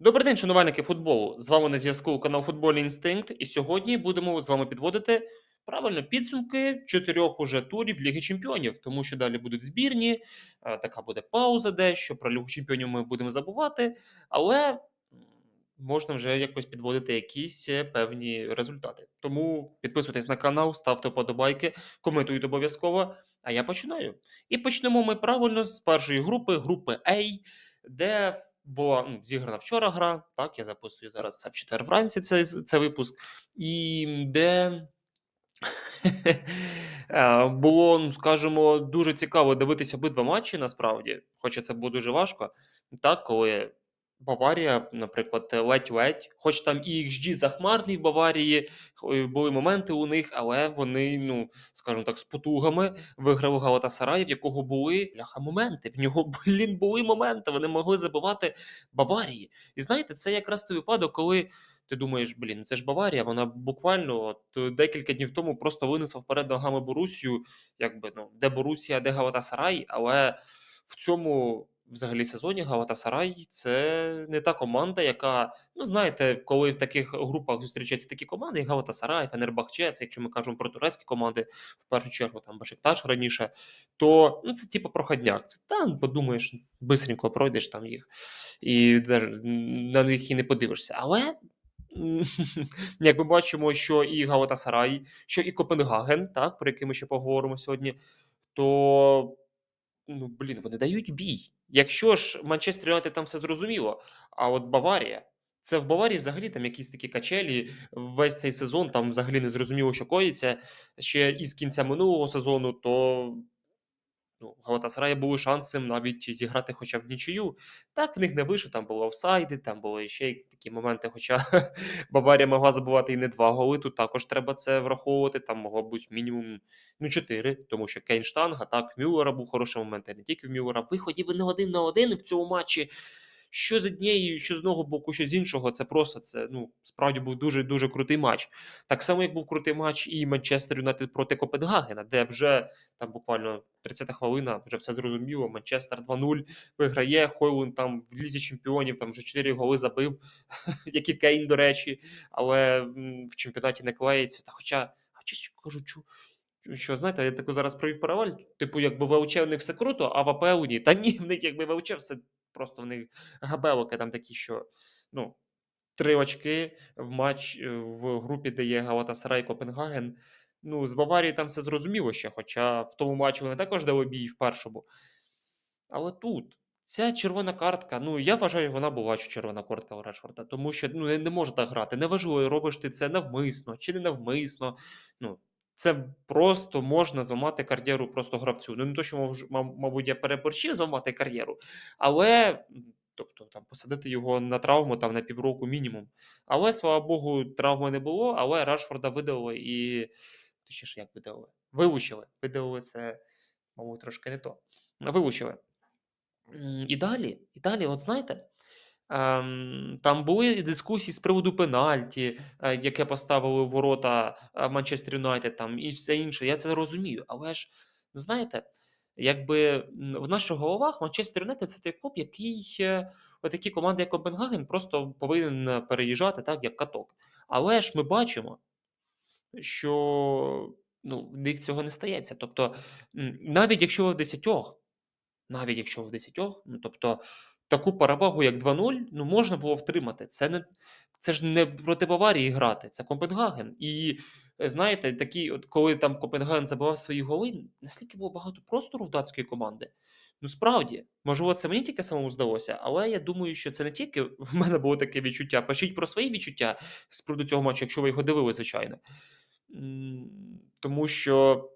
Добрий день, шанувальники футболу. З вами на зв'язку канал Футбольний Інстинкт. І сьогодні будемо з вами підводити правильно підсумки чотирьох уже турів Ліги Чемпіонів, тому що далі будуть збірні. е, Така буде пауза, дещо про Лігу Чемпіонів ми будемо забувати, але можна вже якось підводити якісь е, певні результати. Тому підписуйтесь на канал, ставте вподобайки, коментуйте обов'язково. А я починаю. І почнемо ми правильно з першої групи, групи A, де була ну, зіграна вчора гра. Так, я записую зараз це в четвер вранці цей, цей випуск, і де е, було, ну, скажімо, дуже цікаво дивитися обидва матчі насправді, хоча це було дуже важко. Так, коли Баварія, наприклад, ледь-ледь, хоч там і XG захмарний в Баварії, е, були моменти у них, але вони, ну, скажімо так, з потугами виграли Галатасарай, в якого були бляха моменти. В нього, блін, були моменти. Вони могли забивати Баварії. І знаєте, це якраз той випадок, коли ти думаєш, блін, це ж Баварія, вона буквально от декілька днів тому просто винесла вперед ногами Борусію, якби ну, де Борусія, де Галатасарай, але в цьому. Взагалі сезоні Галатасарай це не та команда, яка, ну знаєте, коли в таких групах зустрічаються такі команди, як Галатасарай, Фенербахче, це якщо ми кажемо про турецькі команди, в першу чергу там Башикташ раніше, то ну, це типу проходняк. Це там подумаєш, бистренько пройдеш там їх, і на них і не подивишся. Але Як ми бачимо, що і Галатасарай, що і Копенгаген, так, про який ми ще поговоримо сьогодні, то ну, блін, вони дають бій. Якщо ж Манчестер Юнайтед там все зрозуміло, а от Баварія, це в Баварії взагалі там якісь такі качелі. Весь цей сезон там взагалі не зрозуміло, що коїться. Ще із кінця минулого сезону, то Ну, Галатасарая були шанси навіть зіграти хоча б нічию. Так, в них не вийшло, там були офсайди, там були ще такі моменти. Хоча Баварія могла забувати і не два голи. Тут також треба це враховувати. Там могло бути мінімум ну, чотири, тому що Кейнштанг, атак так, Мюллера був хороший момент, і не тільки в Мюллера. Виходів не один на один в цьому матчі. Що з однієї, що з одного боку, що з іншого, це просто це ну справді був дуже дуже крутий матч. Так само, як був крутий матч і Манчестер Юнайтед проти Копенгагена, де вже там буквально 30 хвилина, вже все зрозуміло. Манчестер 2-0 виграє. Хойлун там в лізі чемпіонів там вже 4 голи забив, як і Кейн, до речі, але в чемпіонаті не клеїться. Та хоча, хоча кажу, чу. Що знаєте, я таку зараз провів паралель, типу, якби ВЛЧ в них все круто, а в АПЛ ні. Та ні, в них якби ВЛЧ все просто в них габелоки там такі, що ну, три очки в матч е, в групі, де є Галатасарай Копенгаген. Ну, з Баварії там все зрозуміло ще, хоча в тому матчі вони також дали бій в першому. Але тут ця червона картка, ну я вважаю, вона була що червона картка у Решфорда, тому що ну, не, не може грати. Неважливо, робиш ти це навмисно чи не навмисно. Ну, це просто можна зламати кар'єру просто гравцю. Ну, не то, що, мабуть, я переборщив зламати кар'єру, але тобто там посадити його на травму там на півроку мінімум. Але, слава Богу, травми не було, але Рашфорда видалили і. Точніше, як видалили? Вилучили. Видалили це, мабуть, трошки не то. Вилучили. І далі, і далі, от знаєте, ем, там були дискусії з приводу пенальті, е, яке поставили в ворота е, Манчестер Юнайтед, там і все інше. Я це розумію. Але ж, ну, знаєте, якби в наших головах Манчестер Юнайтед це той клуб, який е, такі команди, як Копенгаген, просто повинен переїжджати так, як каток. Але ж ми бачимо, що ну, в них цього не стається. Тобто, навіть якщо ви в десятьох навіть якщо в 10, ну тобто таку перевагу, як 2-0, ну можна було втримати. Це не це ж не проти Баварії грати, це Копенгаген. І е, знаєте, такі, от коли там Копенгаген забивав свої голи, наскільки було багато простору в датської команди. Ну, справді, можливо, це мені тільки самому здалося, але я думаю, що це не тільки в мене було таке відчуття. Пишіть про свої відчуття з приводу цього матчу, якщо ви його дивилися, звичайно. Тому що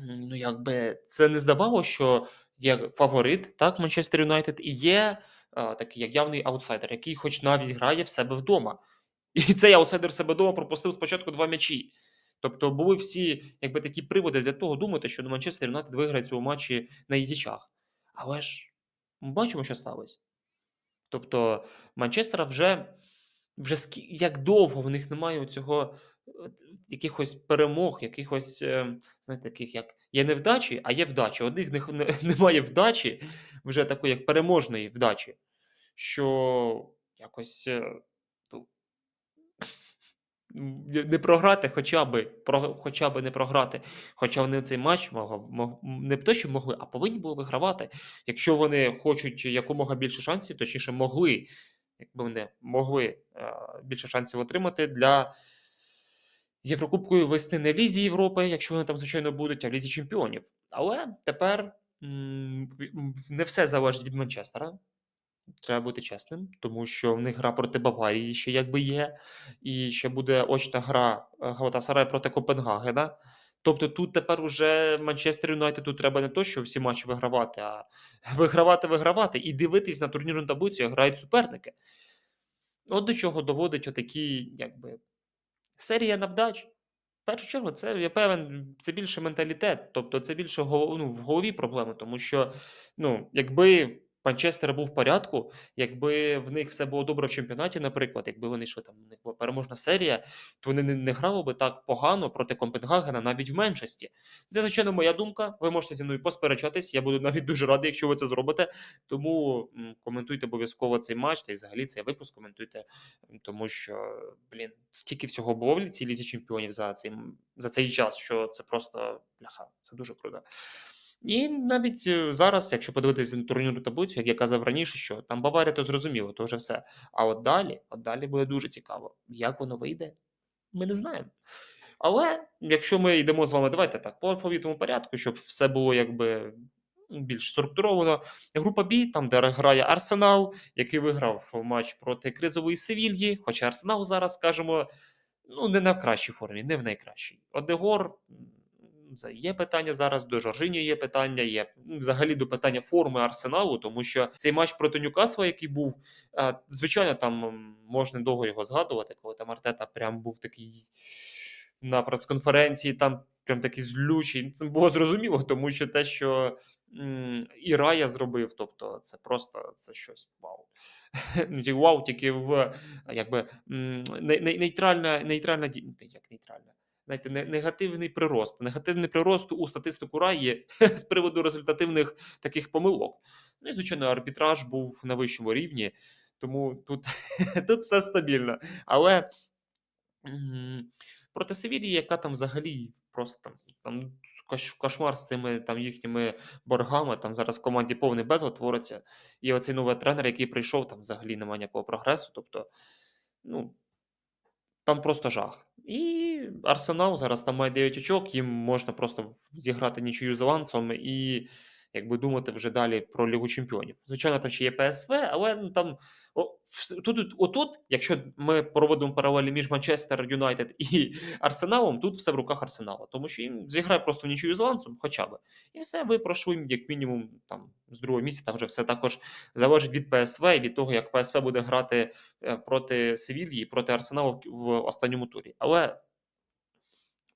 ну, якби це не здавало, що є фаворит, так, Манчестер Юнайтед, і є а, такий як явний аутсайдер, який хоч навіть грає в себе вдома. І цей аутсайдер себе вдома пропустив спочатку два м'ячі. Тобто були всі якби такі приводи для того думати, що Манчестер Юнайтед виграє цьому матчі на ізічах. Але ж ми бачимо, що сталося. Тобто Манчестера вже вже як довго в них немає цього якихось перемог, якихось, е, знаєте, таких як є невдачі, а є вдачі. Одних них не немає вдачі, вже такої, як переможної вдачі, що якось, е, ну не програти хоча би, хоча би не програти. Хоча вони цей матч мог не то, що могли, а повинні були вигравати. Якщо вони хочуть якомога більше шансів, точніше могли, якби вони могли, е, більше шансів отримати для Єврокубку весни не в Лізі Європи, якщо вони там, звичайно, будуть, а в Лізі Чемпіонів. Але тепер, не все залежить від Манчестера. Треба бути чесним, тому що в них гра проти Баварії ще якби є, і ще буде очна гра е, Галатасарай проти Копенгагена. Тобто тут тепер уже Манчестер Юнайтеду треба не то, що всі матчі вигравати, а вигравати, вигравати і дивитись на турнірну таблицю, як грають суперники. От до чого доводить отакі, якби, серія навдач. В першу чергу, це я певен, це більше менталітет, тобто це більше ну, в голові проблеми, тому що, ну, якби Манчестер був в порядку, якби в них все було добре в чемпіонаті, наприклад, якби вони що там, переможна серія, то вони не, не грали би так погано проти Копенгагена навіть в меншості. Це, звичайно, моя думка. Ви можете зі мною посперечатись. Я буду навіть дуже радий, якщо ви це зробите. Тому коментуйте обов'язково цей матч та й взагалі цей випуск коментуйте, тому що, блін, скільки всього було в цій лізі чемпіонів за цей, за цей час, що це просто бляха, це дуже круто. І навіть е, зараз, якщо подивитися на турнірну таблицю, як я казав раніше, що там Баварія, то зрозуміло, то вже все. А от далі, от далі буде дуже цікаво. Як воно вийде, ми не знаємо. Але якщо ми йдемо з вами, давайте так, по алфавітному порядку, щоб все було якби більш структуровано. Група Б, там, де грає Арсенал, який виграв матч проти кризової Севільї, хоча Арсенал зараз, скажімо, ну, не на кращій формі, не в найкращій. Одегор. Це Є питання зараз до Жоржиньо є питання, є взагалі до питання форми арсеналу, тому що цей матч проти Ньюкасла, який був, е, звичайно, там можна довго його згадувати, коли там Артета прям був такий на прес-конференції, там прям такий злючий. Це було зрозуміло, тому що те, що і Рая зробив, тобто це просто це щось вау. Ну, Вау, тільки в якби нейтральна, нейтральна як нейтральна. Знаєте, негативний прирост. Негативний прирост у статистику Раї з приводу результативних таких помилок. Ну і звичайно, арбітраж був на вищому рівні, тому тут, тут все стабільно. Але Проти Севілії, яка там взагалі просто там там кошмар з цими там їхніми боргами, там зараз в команді повний безлад твориться. І оцей новий тренер, який прийшов, там взагалі немає ніякого прогресу. Тобто, ну, там просто жах. І Арсенал зараз там має 9 очок, їм можна просто зіграти нічию з авансом і якби думати вже далі про Лігу Чемпіонів. Звичайно, там ще є ПСВ, але ну, там о, тут, тут- отут, якщо ми проводимо паралелі між Манчестер Юнайтед і Арсеналом, тут все в руках Арсенала, тому що їм зіграє просто нічию з авансом, хоча б. І все, ви пройшли як мінімум там з другого місця, там вже все також залежить від ПСВ і від того, як ПСВ буде грати е, проти Севільї, проти Арсеналу в останньому турі. Але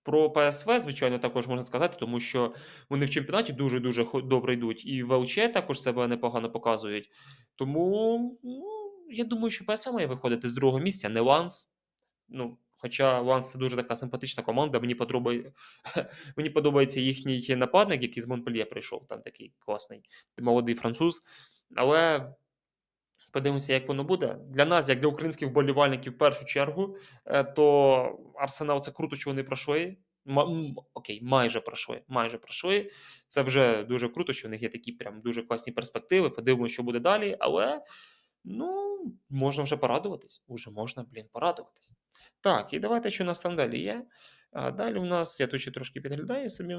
про ПСВ, звичайно, також можна сказати, тому що вони в чемпіонаті дуже-дуже добре йдуть, і в ЛЧ також себе непогано показують. Тому ну, я думаю, що ПСВ має виходити з другого місця, не Ланс. Ну, хоча Ланс це дуже така симпатична команда. Мені подобає, мені подобається їхній нападник, який з Монпельє прийшов, там такий класний молодий француз. Але Подивимося, як воно буде. Для нас, як для українських вболівальників, в першу чергу, е, то Арсенал це круто, що вони пройшли. Окей, майже пройшли. Майже пройшли. Це вже дуже круто, що в них є такі прям дуже класні перспективи. Подивимося, що буде далі. Але ну, можна вже порадуватись. Уже можна, блін, порадуватись. Так, і давайте, що у нас там далі є. А далі у нас, я тут ще трошки підглядаю собі,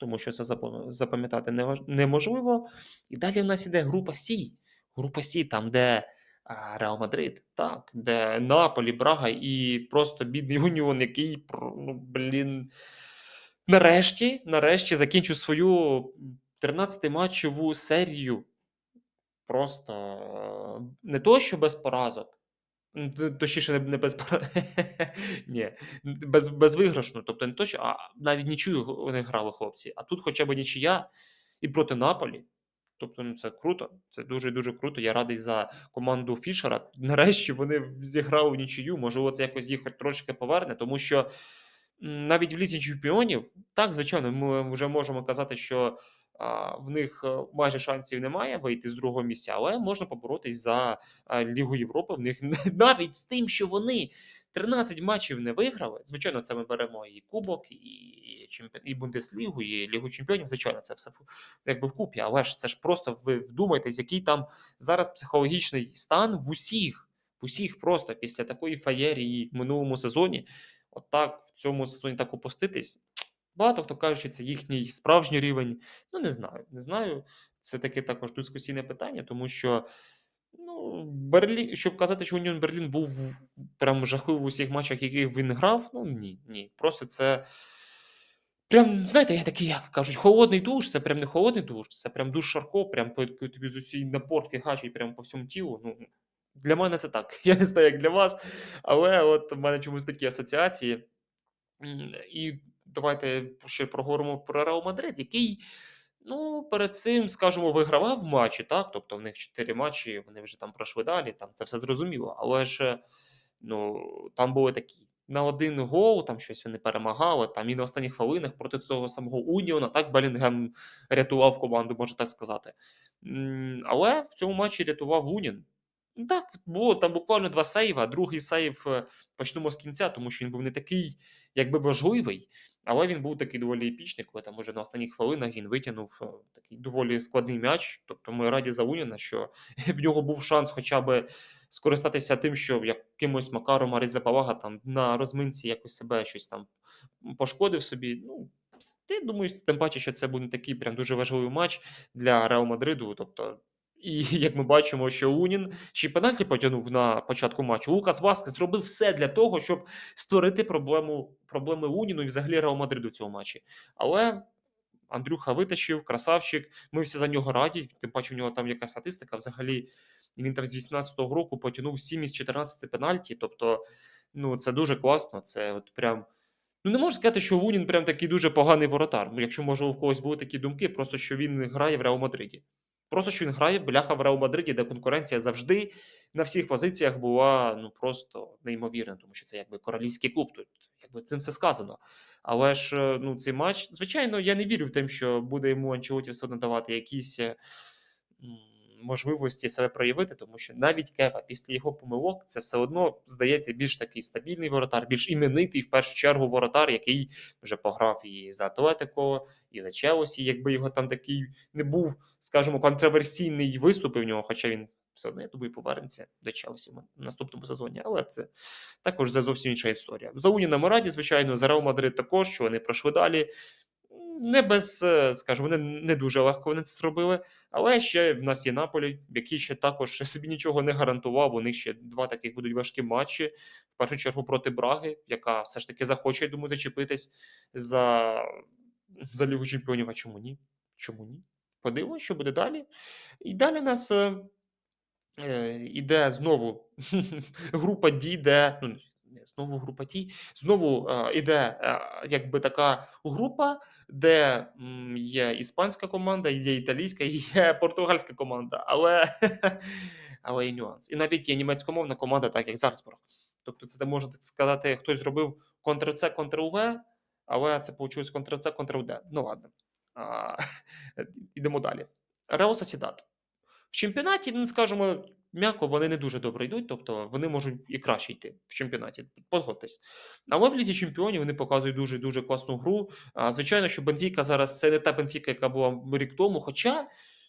тому що це запам'ятати неможливо. І далі в нас іде група Сі. Група Сі, там, де Реал Мадрид, так, де Наполі, Брага і просто бідний Уніон, який, ну, блін, нарешті, нарешті закінчив свою 13-матчову серію. Просто е, не то, що без поразок, точніше, не, без Ні, без, безвиграшно. Тобто не то, що а навіть нічию г- вони грали хлопці, а тут хоча б нічия і проти Наполі. Тобто, ну це круто. Це дуже дуже круто. Я радий за команду Фішера. Нарешті вони зіграли нічию. Можливо, це якось їх трошки поверне, тому що навіть в лізі чемпіонів, так, звичайно, ми вже можемо казати, що а, в них е, майже шансів немає вийти з другого місця, але можна поборотись за а, Лігу Європи. В них навіть з тим, що вони 13 матчів не виграли. Звичайно, це ми беремо і Кубок, і і Бундеслігу, і Лігу Чемпіонів. Звичайно, це все якби вкупі. Але ж це ж просто ви вдумайтесь, який там зараз психологічний стан в усіх, в усіх просто після такої феєрії в минулому сезоні. Отак в цьому сезоні так опуститись. Багато хто каже, що це їхній справжній рівень. Ну, не знаю. Не знаю. Це таке також дискусійне питання, тому що ну, Берлін, щоб казати, що Уніон Берлін був прям жахливий в усіх матчах, яких він грав, ну ні, ні. Просто це. Прям, знаєте, я такий, як кажуть, холодний душ, це прям не холодний душ, це прям душ Шарко, прям тобі з усій напор фігачить прям по всьому тілу. Ну, для мене це так. Я не знаю, як для вас, але от у мене чомусь такі асоціації. І давайте ще проговоримо про Реал Мадрид, який, ну, перед цим, скажімо, вигравав матчі, так? Тобто в них 4 матчі, вони вже там пройшли далі, там це все зрозуміло. Але ж, ну, там були такі. На один гол, там щось вони перемагали, там і на останніх хвилинах проти того самого Уніона, так Белінгем рятував команду, можна так сказати. Але в цьому матчі рятував Унін. Ну Так, було там буквально два сейва. Другий сейв е, почнемо з кінця, тому що він був не такий, якби важливий, але він був такий доволі епічний, коли там уже на останніх хвилинах він витягнув е, такий доволі складний м'яч. Тобто ми раді за Уніна, що в нього був шанс хоча б скористатися тим, що якимось Макаром Аризапавага там на розминці якось себе щось там пошкодив собі. Ну, ти думаєш, тим паче, що це буде такий прям дуже важливий матч для Реал Мадриду. Тобто, і як ми бачимо, що Унін ще й пенальті потягнув на початку матчу. Лукас Васкес зробив все для того, щоб створити проблему проблеми Уніну і взагалі Реал Мадриду в цьому матчі. Але Андрюха витащив, красавчик. Ми всі за нього раді. Тим паче, у нього там яка статистика. Взагалі, він там з 18-го року потягнув 7 із 14 пенальті. Тобто, ну це дуже класно. Це от прям. Ну, не можу сказати, що Лунін прям такий дуже поганий воротар. Ну, якщо може у когось були такі думки, просто що він грає в Реал Мадриді. Просто що він грає бляха в Реал Мадриді, де конкуренція завжди на всіх позиціях була ну просто неймовірна, тому що це якби королівський клуб. Тут якби цим все сказано. Але ж е, ну, цей матч, звичайно, я не вірю в те, що буде йому Анчелоті все надавати якісь е, можливості себе проявити, тому що навіть Кева після його помилок це все одно здається більш такий стабільний воротар, більш іменитий в першу чергу воротар, який вже пограв і за Атлетико, і за Челсі, якби його там такий не був, скажімо, контроверсійний виступ в нього, хоча він все одно, я думаю, повернеться до Челсі в наступному сезоні. Але це також зовсім інша історія. За Уніна ми раді, звичайно, за Реал Мадрид також, що вони пройшли далі. Не без, е, скажімо, вони не дуже легко вони це зробили. Але ще в нас є Наполі, який ще також собі нічого не гарантував. У них ще два таких будуть важкі матчі. В першу чергу проти Браги, яка все ж таки захоче, я думаю, зачепитись за, за Лігу Чемпіонів. А чому ні? Чому ні? Подивимося, що буде далі. І далі у нас е, е, іде знову група Ді, де. Ну, знову група Ті, знову е, іде е, якби така група, де є іспанська команда, є італійська, є португальська команда. Але, але є нюанс. І навіть є німецькомовна команда, так як Зарцбург. Тобто, це так сказати, хтось зробив Ctrl-C, Ctrl-V, але це вийшло Ctrl-C, Ctrl-D. Ну ладно. А, Ідемо далі. Реал Сосідат. В чемпіонаті, ну, скажімо, м'яко, вони не дуже добре йдуть, тобто вони можуть і краще йти в чемпіонаті. Погодьтесь. Але в Лізі Чемпіонів вони показують дуже дуже класну гру. А, звичайно, що Бенфіка зараз це не та Бенфіка, яка була рік тому. Хоча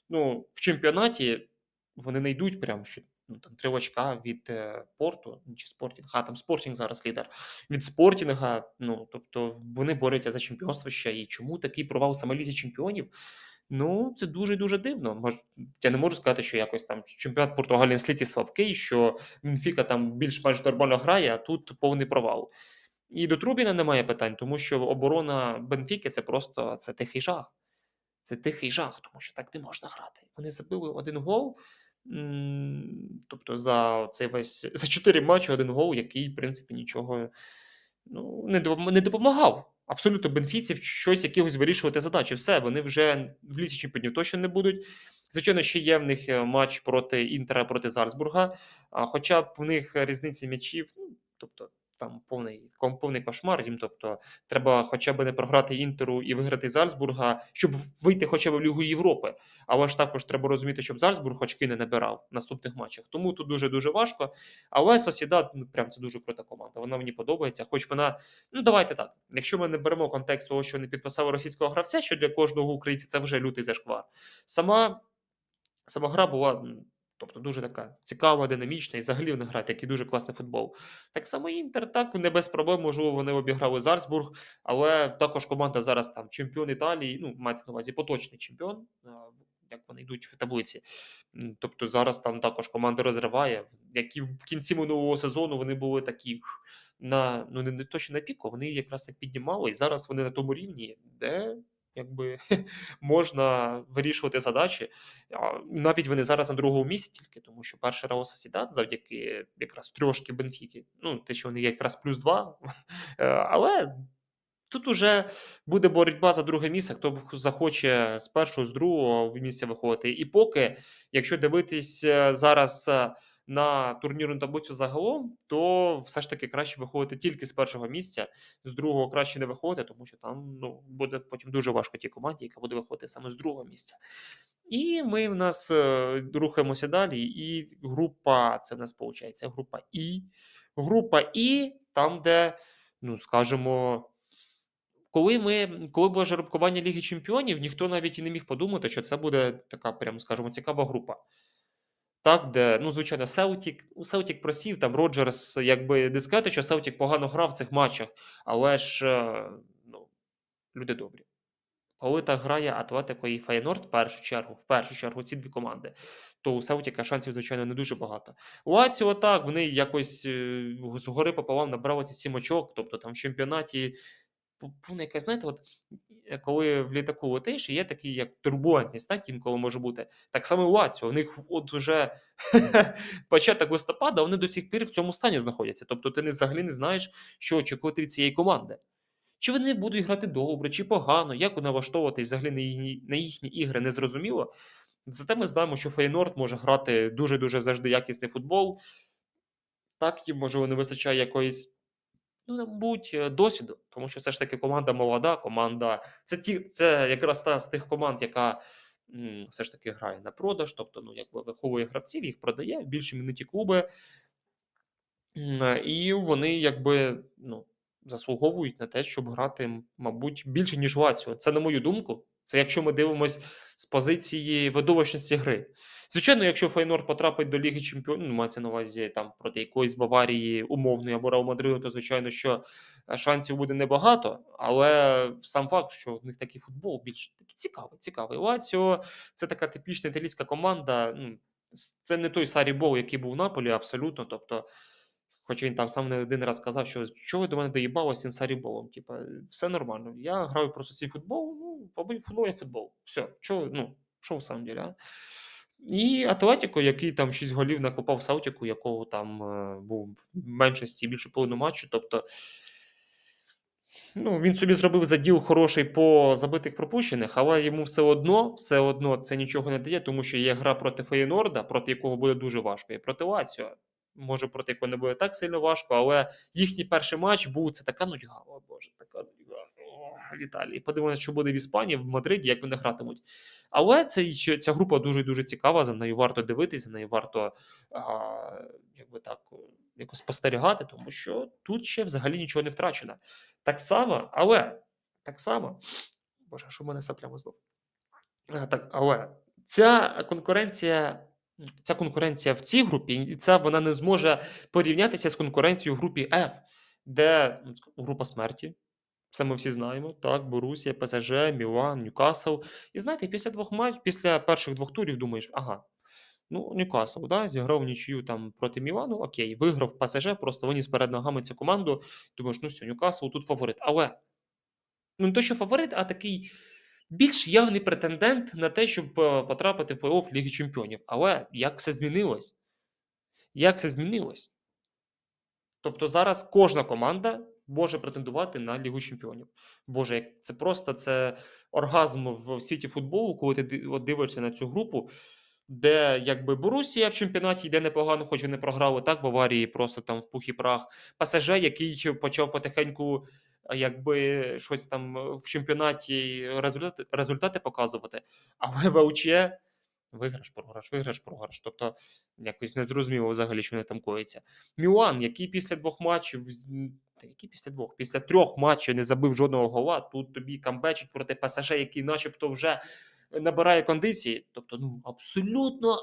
ну, в чемпіонаті вони не йдуть прямо що. Ну, там три очка від е, порту, ну, чи Спортінг, а там Спортінг зараз лідер. Від Спортінга, ну тобто вони борються за чемпіонство ще. І чому такий провал саме Лізі Чемпіонів? Ну, це дуже дуже дивно. Мож, я не можу сказати, що якось там чемпіонат Португалії настільки слабкий, що Бенфіка там більш-менш нормально грає, а тут повний провал. І до Трубіна немає питань, тому що оборона Бенфіки це просто це тихий жах. Це тихий жах, тому що так не можна грати. Вони забили один гол. Тобто за цей весь за чотири матчі один гол, який, в принципі, нічого ну, не допомагав. Абсолютно бенфіців щось якихось вирішувати задачі. Все, вони вже в лісі чемпіонів точно не будуть. Звичайно, ще є в них е, матч проти Інтера проти Зальцбурга. А хоча б в них різниця м'ячів, ну, тобто там повний повний кошмар їм. Тобто треба хоча б не програти Інтеру і виграти Зальцбурга, щоб вийти хоча б в Лігу Європи. Але ж також треба розуміти, щоб Зальцбург очки не набирав в наступних матчах. Тому тут дуже-дуже важко. Але Сосідат, ну, прям це дуже крута команда. Вона мені подобається. Хоч вона, ну давайте так. Якщо ми не беремо контекст того, що вони підписали російського гравця, що для кожного українця це вже лютий зашквар. Сама, сама гра була. Тобто дуже така цікава, динамічна, і взагалі вони грають такий дуже класний футбол. Так само Інтер, так не без проблем, можливо, вони обіграли Зальцбург, але також команда зараз там чемпіон Італії, ну, мається на увазі поточний чемпіон, як вони йдуть в таблиці. Тобто зараз там також команда розриває, які в кінці минулого сезону вони були такі на ну не точно на піку, вони якраз так піднімали, і зараз вони на тому рівні, де якби можна вирішувати задачі. Навіть вони зараз на другому місці тільки, тому що перший Реал Сосідат завдяки якраз трьошки Бенфіки, ну те, що вони якраз плюс два, Е, але Тут уже буде боротьба за друге місце, хто захоче з першого, з другого місця виходити. І поки, якщо дивитись е, зараз е, на турнірну таблицю загалом, то все ж таки краще виходити тільки з першого місця, з другого краще не виходити, тому що там ну, буде потім дуже важко тій команді, яка буде виходити саме з другого місця. І ми в нас е, рухаємося далі. І група, це в нас виходить, група І. Група І, там, де, ну скажімо. Коли ми коли було жеребкування Ліги Чемпіонів, ніхто навіть і не міг подумати, що це буде така, прямо скажемо, цікава група. Так, де, ну, звичайно, Селтік, ну, Селтік просів, там Роджерс, якби не сказати, що Селтік погано грав в цих матчах, але ж, е, ну, люди добрі. Коли так грає Атлетико і Фейнорд в першу чергу, в першу чергу ці дві команди, то у Селтіка шансів, звичайно, не дуже багато. Лаціо так, вони якось е, згори пополам набрали ці сім очок, тобто там в чемпіонаті повна якась, знаєте, от коли в літаку летиш, і є такий як турбулентність, так інколи може бути. Так само у Лаціо. У них от уже початок листопада, вони до сих пір в цьому стані знаходяться. Тобто ти взагалі не знаєш, що очікувати від цієї команди. Чи вони будуть грати добре, чи погано, як вона влаштовувати взагалі на їхні, на їхні ігри, не зрозуміло. Зате ми знаємо, що Фейнорд може грати дуже-дуже завжди якісний футбол. Так, їм, можливо, не вистачає якоїсь Ну, мабуть, е, досвіду, тому що все ж таки команда молода, команда це ті, це якраз та з тих команд, яка все ж таки грає на продаж, тобто, ну, якби виховує гравців, їх продає в більші імениті клуби, е, і вони якби ну, заслуговують на те, щоб грати, мабуть, більше, ніж Лаціо. Це на мою думку. Це якщо ми дивимось з позиції видовищності гри. Звичайно, якщо Фейнорд потрапить до Ліги Чемпіонів, ну, мається на увазі там проти якоїсь Баварії умовної або Реал Мадриду, то звичайно, що е, шансів буде небагато. Але сам факт, що в них такий футбол більш такий цікавий, цікавий. Лаціо це така типічна італійська команда. Ну, це не той Сарі Бол, який був в Наполі, абсолютно. Тобто, Хоч він там сам не один раз сказав, що чого до мене доїбалося цим саріболом. Типа, все нормально. Я граю просто свій футбол, ну, побудь футбол як футбол. Все, чого, ну, що в самом деле, а? І Атлетіко, який там 6 голів накопав Саутіку, якого там е, був в меншості більше половину матчу. Тобто, ну, він собі зробив заділ хороший по забитих пропущених, але йому все одно, все одно це нічого не дає, тому що є гра проти Феєнорда, проти якого буде дуже важко, і проти Лаціо. Може, проти якого не буде так сильно важко, але їхній перший матч був це така нудьга. О Боже, така. О, Віталій. Подивимося, що буде в Іспанії, в Мадриді, як вони гратимуть. Але це, ця група дуже дуже цікава. За нею варто дивитися, за нею варто а, якби так, якось спостерігати, тому що тут ще взагалі нічого не втрачено. Так само, але так само. Боже, що в мене саплями знов? Так, але ця конкуренція, ця конкуренція в цій групі, і ця вона не зможе порівнятися з конкуренцією в групі F, де ну, група смерті. Це ми всі знаємо. Так, Борусія, ПСЖ, Мілан, Ньюкасл. І знаєте, після двох матчів, після перших двох турів думаєш, ага, ну, Ньюкасл, да, зіграв нічию там проти Мілану, окей, виграв ПСЖ, просто виніс перед ногами цю команду. Думаєш, ну все, Ньюкасл тут фаворит. Але ну не то, що фаворит, а такий більш явний претендент на те, щоб е, потрапити в плей-офф Ліги Чемпіонів. Але як все змінилось? Як все змінилось? Тобто зараз кожна команда може претендувати на Лігу Чемпіонів. Боже, як це просто це оргазм в світі футболу, коли ти дивишся на цю групу. де якби Борусія в чемпіонаті йде непогано, хоч вони програли так, Баварії просто там в пух і прах. ПСЖ, який почав потихеньку, якби щось там е, в чемпіонаті результати, результати показувати. Але ВУЧ виграш, програш, виграш, програш. Тобто якось незрозуміло взагалі, що не там коїться. Мілан, який після двох матчів, та які після двох, після трьох матчів не забив жодного гола, тут тобі камбечить проти ПСЖ, який начебто вже набирає кондиції. Тобто, ну абсолютно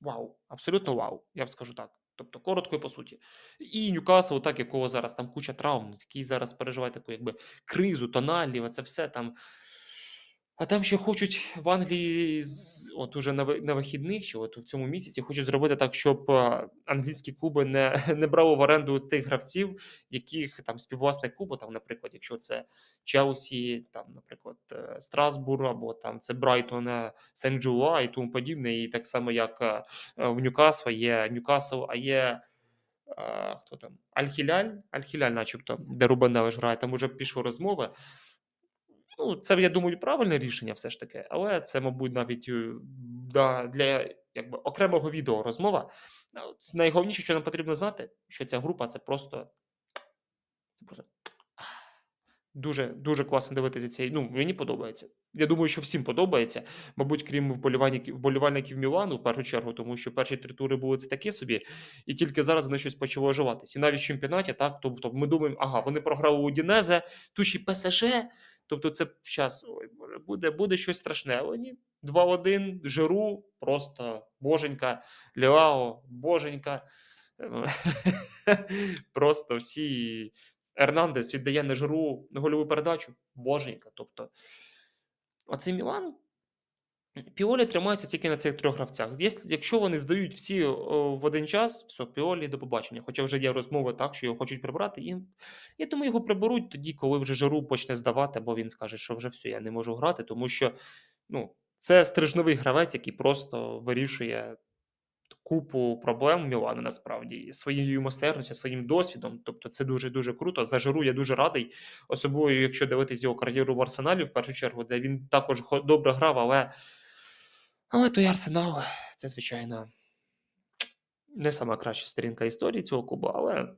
вау, абсолютно вау, я б скажу так. Тобто, коротко і по суті. І Ньюкасл, так якого зараз там куча травм, який зараз переживає таку якби кризу, тоналів, це все там. А там ще хочуть в Англії, з- от уже на, ви- на вихідних, чи от в цьому місяці, хочуть зробити так, щоб а, англійські клуби не, не брали в оренду тих гравців, яких там співвласник клубу, там, наприклад, якщо це Челсі, там, наприклад, е, Страсбур, або там це Брайтон, е, Сен-Джуа і тому подібне. І так само, як е, е, в Ньюкасла є Ньюкасл, а є. а, Хто там? Аль-Хіляль, Аль-Хіляль, начебто, де Рубен Невиш грає, там вже пішли розмови. Ну, це, я думаю, правильне рішення все ж таки, але це, мабуть, навіть е, да, для якби, окремого відео розмова. Найголовніше, що нам потрібно знати, що ця група це просто. Це просто дуже, дуже класно дивитися цей. Ну, мені подобається. Я думаю, що всім подобається. Мабуть, крім вболівальників, вболівальників Мілану в першу чергу, тому що перші три тури були це такі собі, і тільки зараз вони щось почало оживатися. І навіть в чемпіонаті, так, тобто ми думаємо, ага, вони програли у Дінезе, й ПСЖ. Тобто, це зараз ой, Боже, буде, буде щось страшне. Але ні. 2-1, Жиру, просто боженька, Ліао, боженька. Просто всі. Ернандес віддає на Жиру гольову передачу. Боженька. Тобто, оцей Мілан. Піолі тримається тільки на цих трьох гравцях. Якщо вони здають всі в один час, все, Піолі до побачення. Хоча вже є розмови так, що його хочуть прибрати. І я думаю, його приберуть тоді, коли вже Жиру почне здавати, бо він скаже, що вже все, я не можу грати, тому що ну, це стрижновий гравець, який просто вирішує купу проблем Мілана насправді своєю майстерністю, своїм досвідом. Тобто, це дуже дуже круто. За Жиру я дуже радий, особливо якщо дивитись його кар'єру в Арсеналі в першу чергу, де він також добре грав, але, але той Арсенал, це звичайно. Не сама краща сторінка історії цього клубу, але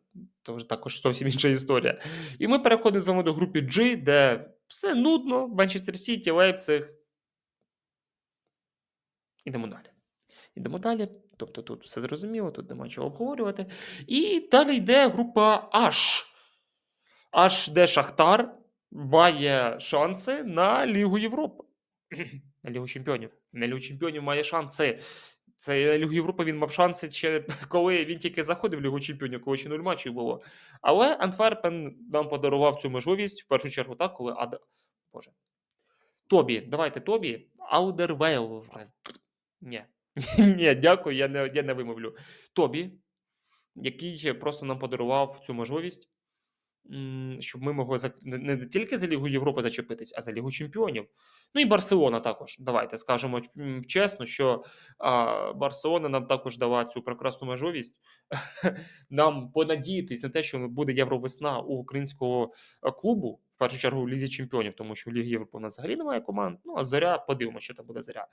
це вже також зовсім інша історія. І ми переходимо з вами до групи G, де все нудно, Манчестер Сіті, Лейпциг. Ідемо далі. Ідемо далі. Тобто тут все зрозуміло, тут нема чого обговорювати. І далі йде група H. H, де Шахтар має шанси на Лігу Європи. На Лігу Чемпіонів. На Лігу Чемпіонів має шанси. Це Лігу Європи він мав шанси ще коли він тільки заходив в Лігу Чемпіонів, коли ще нуль матчів було. Але Антверпен нам подарував цю можливість в першу чергу, так, коли Ад... Боже. Тобі, давайте Тобі. Аудервейл. Ні. Ні, дякую, я не, я не вимовлю. Тобі, який просто нам подарував цю можливість, щоб ми могли не, тільки за Лігу Європи зачепитись, а за Лігу Чемпіонів. Ну і Барселона також. Давайте скажемо чесно, що а, Барселона нам також дала цю прекрасну можливість нам понадіятись на те, що буде євровесна у українського е, клубу, в першу чергу в Лізі Чемпіонів, тому що в Лігі Європи у нас взагалі немає команд. Ну а зоря, подивимося, що там буде зоря.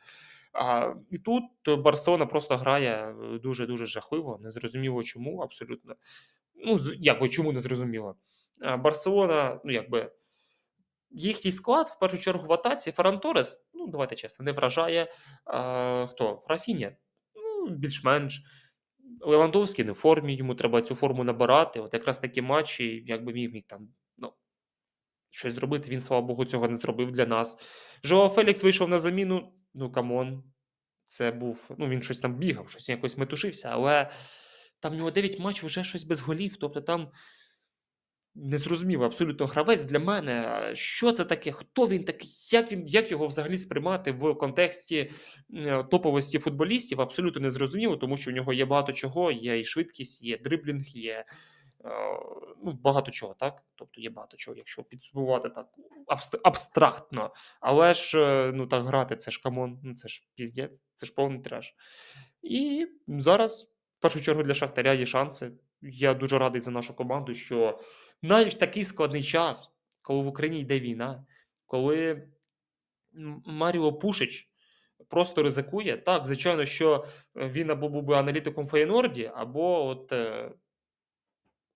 А, і тут Барселона просто грає е, дуже-дуже жахливо, незрозуміло чому, абсолютно. Ну, з- якби чому не зрозуміло. А, Барселона, ну якби їхній склад, в першу чергу, в атаці Ферран Торес, ну давайте чесно, не вражає. А, хто? Рафіня, ну, більш-менш. Левандовський не в формі, йому треба цю форму набирати. От якраз такі матчі, якби міг міг там ну, щось зробити, він, слава Богу, цього не зробив для нас. Жоа Фелікс вийшов на заміну. Ну, камон, це був. Ну, він щось там бігав, щось якось метушився, але там в нього 9 матчів вже щось без голів. Тобто там незрозуміло абсолютно гравець для мене. Що це таке? Хто він такий? Як він як його взагалі сприймати в контексті е, топовості футболістів? Абсолютно незрозуміло, тому що в нього є багато чого. Є і швидкість, є дриблінг, є е, ну, багато чого, так? Тобто є багато чого, якщо підсумувати так абст- абстрактно. Але ж е, ну так грати, це ж камон, ну це ж піздець, це ж повний треш. І зараз, в першу чергу, для Шахтаря є шанси. Я дуже радий за нашу команду, що навіть в такий складний час, коли в Україні йде війна, коли Маріо Пушич просто ризикує. Так, звичайно, що, е, він або був би аналітиком в "Фейєнорді", або от, е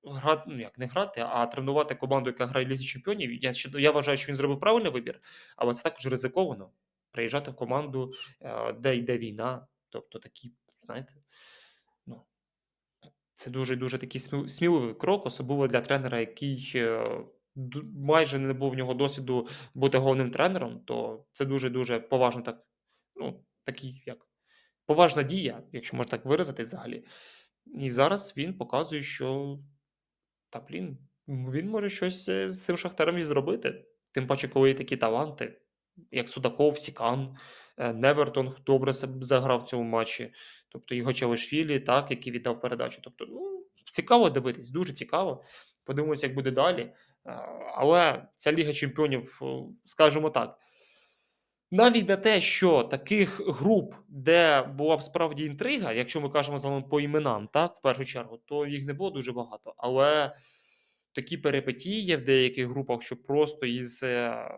гра ну, як не грати, а тренувати команду, яка грає в Лізі чемпіонів. Я я вважаю, що він зробив правильний вибір, але це також ризиковано приїжджати в команду, е, де йде війна. Тобто такі, знаєте, це дуже дуже такий сміл сміливий крок, особливо для тренера, який, е, майже не було в нього досвіду бути головним тренером, то це дуже-дуже поважно так, ну, такий як поважна дія, якщо можна так виразитись взагалі. І зараз він показує, що та блін, він може щось, е, з цим "Шахтарем" і зробити. Тим паче, коли є такі таланти, як Судаков, Сікан, е, Невертон добре себ заграв в цьому матчі. Тобто і Гочалишвілі, так, який віддав передачу. Тобто, ну, цікаво дивитись, дуже цікаво. Подивимось, як буде далі. Але ця Ліга чемпіонів, скажемо так навіть не те, що таких груп, де була б справді інтрига, якщо ми кажемо з вами по іменам, так, в першу чергу, то їх не було дуже багато. Але такі перипетії є в деяких групах, що просто із, е,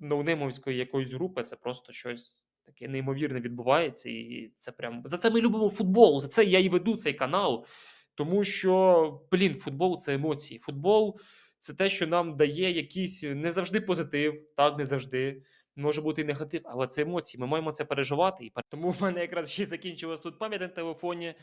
ноунеймовської якоїсь групи це просто щось таке неймовірне відбувається, і це прям за це ми любимо футбол, за це я і веду цей канал. Тому що, блін, футбол це емоції. Футбол це те, що нам дає якийсь не завжди позитив, так, не завжди. Може бути і негатив, але це емоції. Ми маємо це переживати. І тому в мене якраз ще закінчилась тут пам'ять на телефоні.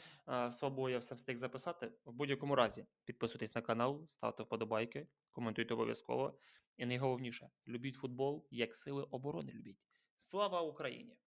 Слабо я все встиг записати. В будь-якому разі підписуйтесь на канал, ставте вподобайки, коментуйте обов'язково. І найголовніше, любіть футбол, як сили оборони любіть. Слава Україні!